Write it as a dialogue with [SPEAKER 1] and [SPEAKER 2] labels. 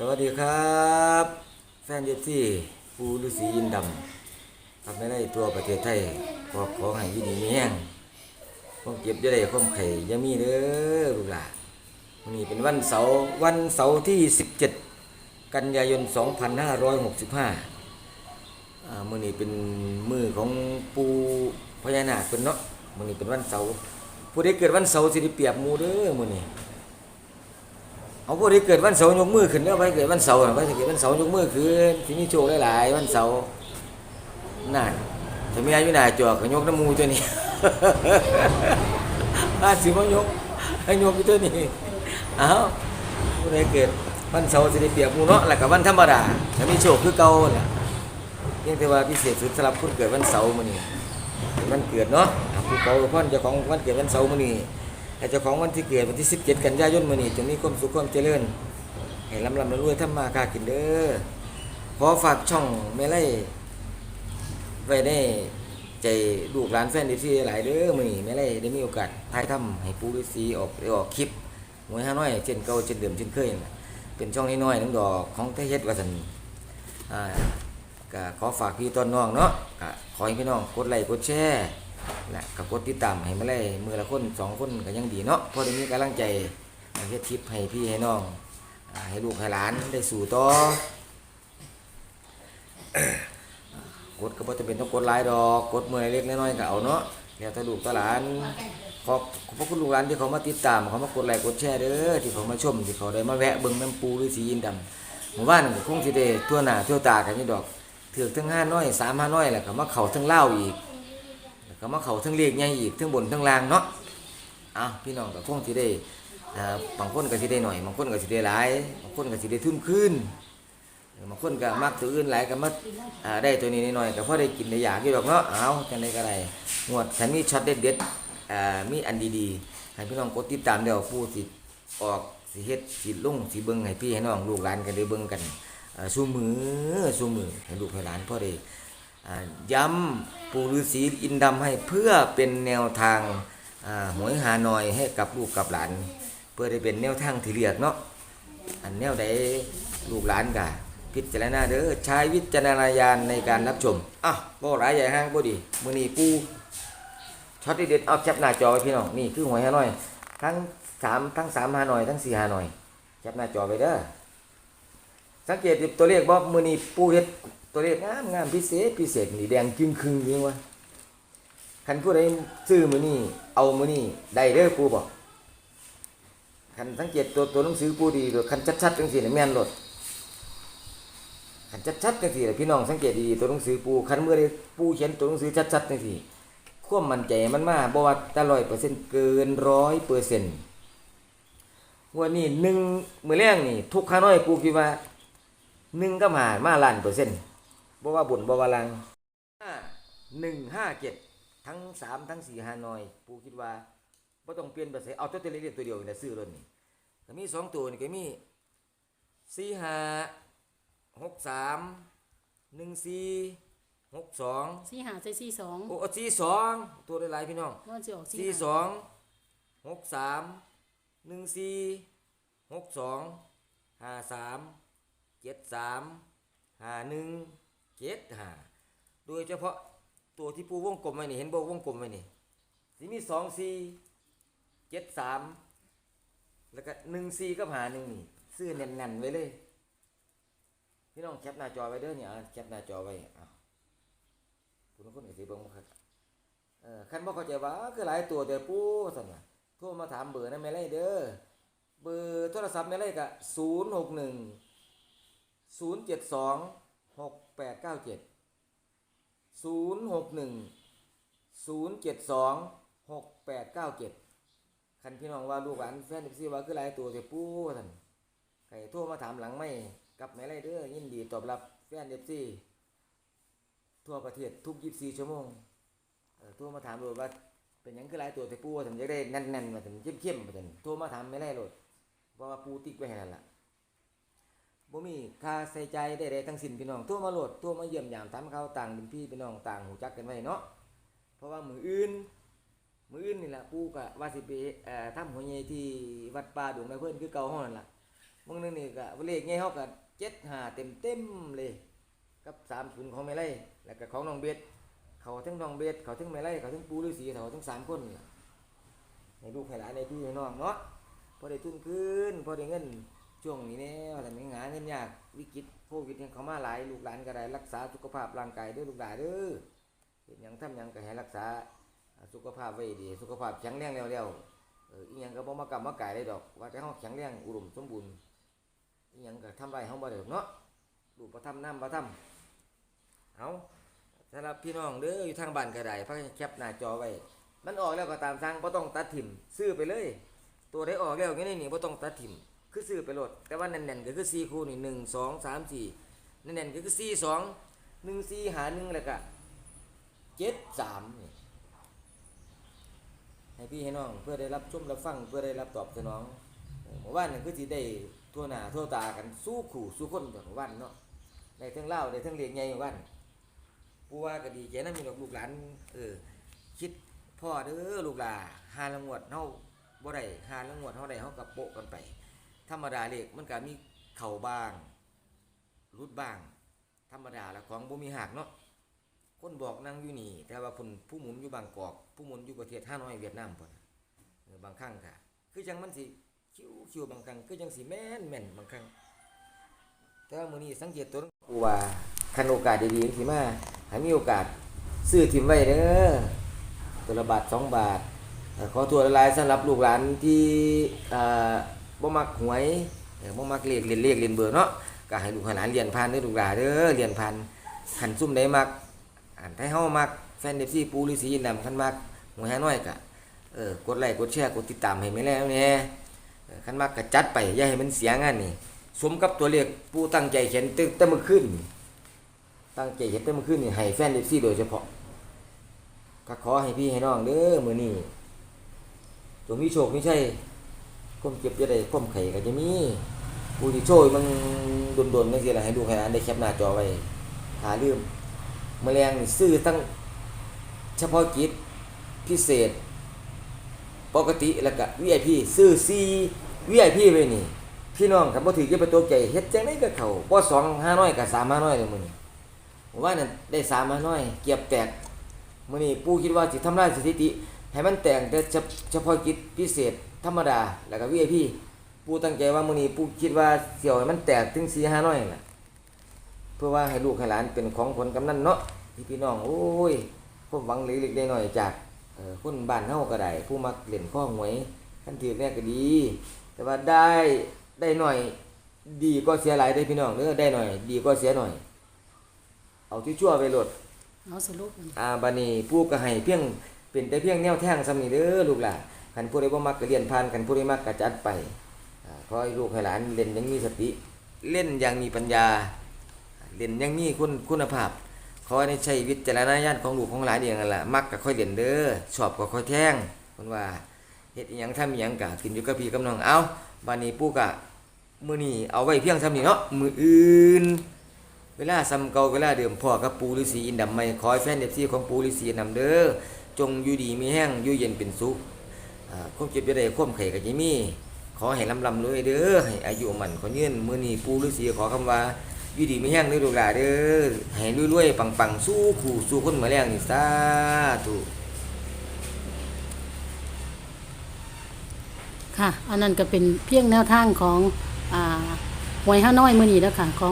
[SPEAKER 1] สวัสดีครับ แฟนเดซี่ปูฤาษียินดำครับไม่ได้ตัวประเทศไทยขอขอให้ยินดีมีแห้งความเจ็บจะได้ความไข่ยังมีเด้อลูกหลานวันนี้เป็นวันเสาร์วันเสาร์ที่ 17 กันยายน 2565อ่ามื้อนี้เป็นมือของปูพญานาคเป็นเนาะมื้อนี้เป็นวันเสาร์ผู้ใดเกิดวันเสาร์สิได้เปรียบมูเด้อมื้อนี้ เอาพวกที่เกิดวันเสาร์ยกมือขึ้นแล้วไปเกิดวันเสาร์ไปเกิดวันเสาร์ยกมือขึ้นที่มีโชคหลายๆวันเสาร์นั่นถ้ามีอายุหน้าจอกยกน้ำมูตัวนี้อาสิมายกให้ยกอยู่ตัวนี้เอ้าผู้ใดเกิดวันเสาร์สิได้เปรียบมูเนาะแล้วก็วันธรรมดาถ้ามีโชคคือเก่าน่ะเพียงแต่ว่าพิเศษสุดสำหรับคนเกิดวันเสาร์มื้อนี้เป็นวันเกิดเนาะอะผู้เก่าพ่อนเจ้าของวันเกิดวันเสาร์มื้อนี้ ให้เจ้าของวันที่เกิดวันที่ 17 กันยายนมื้อนี้จงมีความสุขความเจริญให้ลำลำรวยๆทำมาค้ากินเด้อขอฝากช่องแม่ไล่ไว้ได้ใจลูกหลานแฟนดีที่หลายเด้อมื้อนี้แม่ไล่ได้มีโอกาสถ่ายทำให้ปู่ฤาษีออกได้ออกคลิปหวยห้าน้อยเช่นเก่าเช่นเดิมเช่นเคยนั่นล่ะเป็นช่องน้อยๆนึงดอกของไทยเฮ็ดว่าซั่นอ่าก็ขอฝากพี่ต้นน้องเนาะก็ขอให้พี่น้องกดไลค์กดแชร์ และก็กดติดตามให้มาเลยมือละคนสองคนก็ยังดีเนาะพอได้มีกำลังใจเฮ็ดทิปให้พี่ให้น้องอให้ลูกให้หลานได้สู่ต่อกดก็บ่จำเป็นต้องกดหลายดอกกดมือเล็กน้อยๆก็เอาเนาะแล้วถ้าลูกถ้าหลานขอบขอบพระคุณลูกหลานที่เขามาติดตามเขามากดไลค์กดแชร์เด้อที่เขามาชมที่เขาได้มาแวะเบิ่งน้ำปูหรือสียินดำหมู่บ้านก็คงสิได้ทั่วหน้าทั่วตากันนี่ดอกเถือกทั้งห้าน้อยสามห้าน้อยแหล้วก็มาเขาทั้งเล่าอีก ก็มาเขาทั้งเลขใหญ่อีกทั้งบนทั้งล่างเนาะอ้าวพี่น้องก็คงสิได้บางคนก็สิได้หน่อยบางคนก็สิได้หลายบางคนก็สิได้ทุนขึ้นบางคนก็มักตัวอื่นหลายก็มาอ่าได้ตัวนี้หน่อยๆก็พอได้กินได้อยากอยู่ดอกเนาะเอาจังได้ก็ได้งวดฉันมีช็อตเด็ดๆอ่ามีอันดีๆให้พี่น้องกดติดตามเดี๋ยวผู้สิออกสิเฮ็ดสิลุ่งสิเบิ่งให้พี่ให้น้องลูกหลานกันได้เบิ่งกันอ่าสู้มือสู้มือให้ลูกให้หลานพอได้ ย้ำปู่ฤาษีอินดำให้เพื่อเป็นแนวทางหวยหาหน่อยให้กับลูกกับหลาน เพื่อได้เป็นแนวทางที่เรียกเนาะอันแนวใดลูกหลานกะพิจารณาเด้อใช้วิจารณญาณในการรับชมอะบ่หลายใหญ่ห้างบ่ดีมื้อนี้ปู่ช็อตเด็ดเอาแคปหน้าจอไว้พี่น้องนี่คือหวยหาหน่อย ทั้งสามทั้งสามหาหน่อยทั้งสี่หาหน่อยแคปหน้าจอไว้เด้อสังเกตตัวเลขบ่มื้อนี้ปู่เฮ็ด ตัวเลขงามงามพิเศษพิเศษนี่แดงจึงคึงจริงวะคันผู้ใดซื้อมือนี่เอามือนี่ได้เด้อปูบอกคันสังเกตตัวตัวหนังสือปูดีตัวคันชัดๆจังสี่เนี่ยแม่นรถคันชัดๆจังสี่เนี่ยพี่น้องสังเกตดีตัวหนังสือปูคันเมื่อใดปูเขียนตัวหนังสือชัดๆจังสี่ความมั่นใจมันมาบ่ว่าแต่ร้อยเปอร์เซ็นต์เกินร้อยเปอร์เซ็นต์วันนี้หนึ่งมือแรกนี่ทุกข้าน้อยปูคิดว่าหนึ่งก็มามาล้านเปอร์เซ็นต์ บ่ว่าบุญบ่ว่าลังห้าหนึ่งห้าเจ็ดทั้งสามทั้งสี่ห้าหน่อยปูคิดว่าบ่ต้องเปลี่ยนไปใส่เอาตัวเล็กๆตัวเดียวนี่แหละซื้อรถนี่ก็มีสองตัวนี่ก็มีสี่ห้าหกสามหนึ่งสี่หกสอง
[SPEAKER 2] สี่หาใส่สี่สอง
[SPEAKER 1] โอ้สี่สองตัวหลายๆพี่น้อง
[SPEAKER 2] ว่าจะออกสี่
[SPEAKER 1] สี่
[SPEAKER 2] หา
[SPEAKER 1] สองหกสามหนึ่งสี่หกสองห้าสามเจ็ดสามห้าหนึ่ง เจ็ดห้าโดยเฉพาะตัวที่ปูวงกลมไว้นี่เห็นบ่วงกลมไว้นี่สิมีสองสี่เจ็ดสามแล้วก็หนึ่งสี่กับหาหนึ่งนี่ซื้อแน่นๆไว้เลยพี่น้องแคปหน้าจอไว้เด้อเนี่ยแคปหน้าจอไว้เอาคุณคนก็สิเบิ่งบ่ครับเออคันบ่เข้าใจว่าคือหลายตัวแต่ปูสั่นน่ะโทรมาถามเบอร์นั้นแม่ไล่เด้อเบอร์โทรศัพท์แม่ไล่ก็061 072 6897 061 072 6897คันพี่น้องว่าลูกหลานแฟนสิว่าคือหลายตัวแต่ปู่สั่นใครโทรมาถามหลังไม่กับแม่ไล่เด้อยินดีตอบรับแฟน FC ทั่วประเทศทุก24ชั่วโมงโทรมาถามโลดว่าเป็นยังคือหลายตัวแต่ปูว่าผมจะได้แน่นๆมาถึงเข้มๆมาถึงโทรมาถามไม่ได้โลดว่าปูติ๊กไว้ให้นั่นล่ะ บ่มีค่าใส่ใจใดๆทั้งสิ้นพี่น้องโทรมาโหลดโทรมาเยี่ยมยามถามเขาต่างเป็นพี่เป็นน้องต่างหูจักกันไว้เนาะเพราะว่ามืออื่น มืออื่นนี่แหละปูก็ว่าสิไปเอ่อทำหัวใหญ่ที่วัดป่าดงในเพิ่นคือเก่าห้องนั่นล่ะมึงนึงนี่ก็เลขไงเฮาก็75เต็มๆเลยกับ30ของแม่ไร่แล้วก็ของน้องเบสเขาทั้งน้องเบสเขาทั้งแม่ไร่เขาทั้งปูฤาษีเขาทั้งสามคนให้ลูกให้หลานให้พี่ให้น้องเนาะพอได้ทุนคืนพอได้เงิน ช่วงนี้แน่ว่าแต่ไม่หาเงินยากวิกฤตโควิดเนี่ยเขามาหลายลูกหลานก็ได้รักษาสุขภาพร่างกายด้อลูกหลานเด้อเฮ็ดหยังทำหยังก็ให้รักษาสุขภาพไว้ดี สุขภาพแข็งแรงแล้วๆเอออีหยังก็บ่มากำมากายได้ดอก ว่าแต่เฮาแข็งแรงอุดมสมบูรณ์อีหยังก็ทำไรเฮาบ่ได้ดอกเนาะลูกบ่ทำน้ำบ่ทำเอาสำหรับพี่น้องเด้ออยู่ทางบ้านก็ได้พักแคปหน้าจอไว้มันออกแล้วก็ตามทางบ่ต้องตัดถิ่มซื้อไปเลย ตัวได้ออกแล้วงี้นี่บ่ต้องตัดถิ่ม คือซื้อไปโหลด แต่ว่าแน่นๆก็คือ4คู่นี่1 2 3 4แน่นๆก็คือ4 2 1 4หนึ่งซีหา1แล้วก็7 3นี่ให้พี่ให้น้องเพื่อได้รับชมรับฟังเพื่อได้รับตอบสนองเออเมื่อวานนี่คือสิได้ทั่วหน้าทั่วตากันสู้ขู่สู้คนแบบเมื่อวันเนาะได้ทั้งเล่าวได้ทั้งเลียงใหญ่อยู่บ้านผู้ว่าก็ดีใจนะมีดอกลูกหลานเออคิดพ่อเด้อลูกหลาหาละงวดเฮาบ่ได้หาละงวดเฮาได้เฮาก็โปะกันไป ธรรมดาเลขมันก็มีเข้าบ้างรุดบ้าง ธรรมดาละของบ่มีหักเนาะคนบอกนั่งอยู่นี่ แต่ว่าเพิ่นผู้หมุนอยู่บางกอก ผู้หมุนอยู่ประเทศฮานอยเวียดนามพุ่นน่ะเอบางครั้งก็คือจังมันสิคิวคิวบางครั้งคือจังสิแม่นแม่นบางครั้งแต่ว่ามื้อนี้สังเกตตัวกูว่าคันโอกาสดีๆจังซี่มาให้มีโอกาสซื้อทิมไว้เด้อตัวละบาท2บาทขอตัวละลายสำหรับลูกหลานที่อ่อ บ่มักหวยเออบ่มักเลขเรียนเลขเรียนเบอร์เนาะก็ให้ลูกให้หลานเรียนผ่านเด้อลูกหลานเด้อเรียนผ่านคันซุ่มใดมักอ่านให้เฮามักแฟน FC ปูฤาษีนดำคันมักหวยหาน้อยก็เออกดไลค์กดแชร์กดติดตามให้แม่แล้วแหน่คันมักก็จัดไปอย่าให้มันเสียงานนี่สมกับตัวเลขผู้ตั้งใจเขียนตั้งแต่เมื่อคืนตั้งใจเขียนแต่เมื่อคืนนี่ให้แฟนเอฟซี่โดยเฉพาะก็ขอให้พี่ให้น้องเด้อมื้อนี้จงมีโชคมีชัย ความเจ็บจะได้ความไข่ก็จะมีผู้ที่โชยมันดนๆจังซี่ล่ะให้ดูให้อันได้แคปหน้าจอไว้หาลืมแมลงซื้อตั้งเฉพาะกิจพิเศษ ปกติแล้วก็ VIP ซื้อ C VIP ไว้นี่ พี่น้องครับบ่ถือจะไปตกใจเฮ็ดจังได๋ก็เข้าบ่สองห้าน้อยกับสามห้าน้อยเลยมื้อนี้ผมว่านั่นได้สามห้าน้อย เกียบแตกมื้อนี้ปู่คิดว่าสิทำลายสถิติ ให้มันแตกแต่เฉเฉพาะกิจพิเศษธรรมดา แล้วก็ VIP ปู่ตั้งใจว่ามื้อนี้ปู่คิดว่าเสี่ยวให้มันแตกถึง4 5น้อยน่ะเพื่อว่าให้ลูกให้หลานเป็นของผลกำนันเนาะพี่พี่น้องโอ้ยความหวังเล็กๆน้อยๆจากเอ่อคนบ้านเฮาก็ได้ผู้มักเล่นข้อหวยคันถือแรกก็ดี แต่ว่าได้ได้หน่อยดีก็เสียหลายได้อพี่น้องเด้อได้หน่อย ดีก็เสียหน่อย เอาที่ชั่วไปโหลด
[SPEAKER 2] เอาสรุปมัน
[SPEAKER 1] อ่าบัดนี้ผู้ก็ให้เพียง เป็นแต่เพียงแนวทางซำนีเด้อลูกหลานคันผู้ใดบ่มักก็เรียนผ่านคันผู้ใดมักก็จัดไปขอให้ลูกให้หลานเล่นยังมีสติ เล่นอย่างมีปัญญา เล่นยังมีคุณคุณภาพขอให้ใช้วิจารณญาณของลูกของหลานเองนั่นล่ะมักก็ค่อยเล่นเด้อชอบก็ค่อยแท่งเพิ่นว่าเฮ็ดอีหยังทำอีหยังก็ขึ้นอยู่กับพี่กับน้องเอาบัดนี้ปู่ก็มื้อนี้เอาไว้เพียงซ้ำนี้เนาะมื้ออื่นเวลาซ้ำเก่าเวลาเดิมพ่อกับปูฤาษีอินดำใหม่ขอให้แฟน FC ของปูฤาษีนำเด้อ จงอยู่ดีมีแห้งอยู่เย็นเป็นสุขความเจ็บจะได้ความไข่ก็จะมีขอให้ลำลำรวยเด้อให้อายุมันขอยืนมือนีปูฤาษีขอคำว่าอยู่ดีมีแห้งเด้อลูกหลานเด้อให้รวยๆปังๆสู้ขู่สู้คนมาแรงนี่สาธุ
[SPEAKER 2] ค่ะ อันนั้นก็เป็นเพียงแนวทางของอ่าหวยห้าน้อยมือนี้แล้วค่ะของ